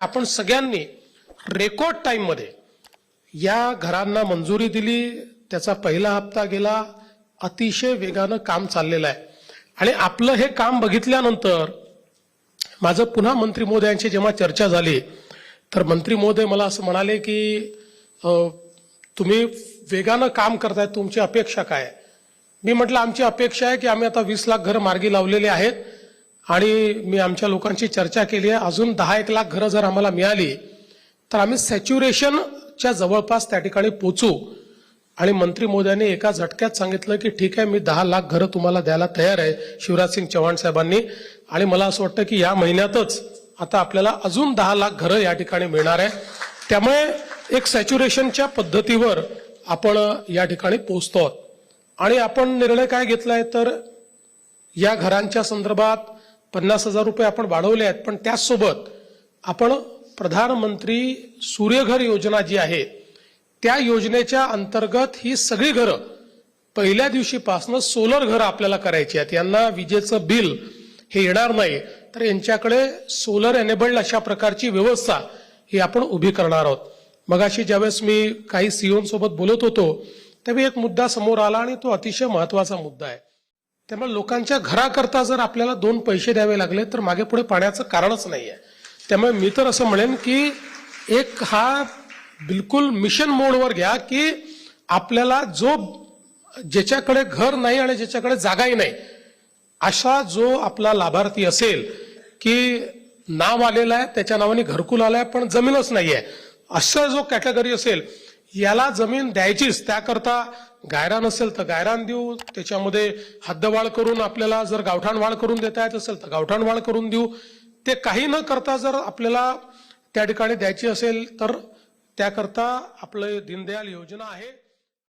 आपण सगळ्यांनी रेकॉर्ड टाईममध्ये या घरांना मंजुरी दिली त्याचा पहिला हप्ता गेला अतिशय वेगानं काम चाललेलं आहे आणि आपलं हे काम बघितल्यानंतर माझं पुन्हा मंत्री महोदयांची जेव्हा चर्चा झाली तर मंत्री महोदय मला असं म्हणाले की तुम्ही वेगानं काम करताय तुमची अपेक्षा काय आहे? मी म्हटलं आमची अपेक्षा आहे की आम्ही आता वीस लाख घरं मार्गी लावलेले आहेत आणि मी आमच्या लोकांची चर्चा केली आहे. अजून दहा एक लाख घरं जर आम्हाला मिळाली तर आम्ही सॅच्युरेशनच्या जवळपास त्या ठिकाणी पोचू. आणि मंत्री मोदयांनी एका झटक्यात सांगितलं की ठीक आहे मी दहा लाख घरं तुम्हाला द्यायला तयार आहे शिवराज सिंग चव्हाण साहेबांनी. आणि मला असं वाटतं की या महिन्यातच आता आपल्याला अजून दहा लाख घरं या ठिकाणी मिळणार आहे. त्यामुळे एक सॅच्युरेशनच्या पद्धतीवर आपण या ठिकाणी पोचतो आहोत. आणि आपण निर्णय काय घेतलाय तर या घरांच्या संदर्भात पन्नास हजार रुपये आपण वाढवले आहेत पण त्याचसोबत आपण प्रधानमंत्री सूर्यघर योजना जी आहे त्या योजनेच्या अंतर्गत ही सगळी घरं पहिल्या दिवशीपासून सोलर घरं आपल्याला करायची आहेत. यांना विजेचं बिल हे येणार नाही. तर यांच्याकडे सोलर एनेबल्ड अशा प्रकारची व्यवस्था ही आपण उभी करणार आहोत. मगाशी ज्यावेळेस मी काही सीओंसोबत बोलत होतो त्यावेळी एक मुद्दा समोर आला आणि तो अतिशय महत्त्वाचा मुद्दा आहे. त्यामुळे लोकांच्या घराकरता जर आपल्याला दोन पैसे द्यावे लागले तर मागे पुढे पाण्याचं कारणच नाही आहे त्यामुळे मी तर असं म्हणेन की एक हा बिलकुल मिशन मोडवर घ्या की आपल्याला जो ज्याच्याकडे घर नाही आणि ज्याच्याकडे जागाही नाही असा जो आपला लाभार्थी असेल की नाव आलेलं आहे त्याच्या नावाने घरकुल आलाय पण जमीनच नाही आहे असं जो कॅटेगरी असेल याला जमीन द्यायचीच त्याकरता गायरान असेल तर गायरान देऊ त्याच्यामध्ये हद्दवाढ करून आपल्याला जर गावठाण वाढ करून देता येत असेल तर गावठाण वाढ करून देऊ. ते काही न करता जर आपल्याला त्या ठिकाणी द्यायची असेल तर त्याकरता आपलं दीनदयाल योजना आहे.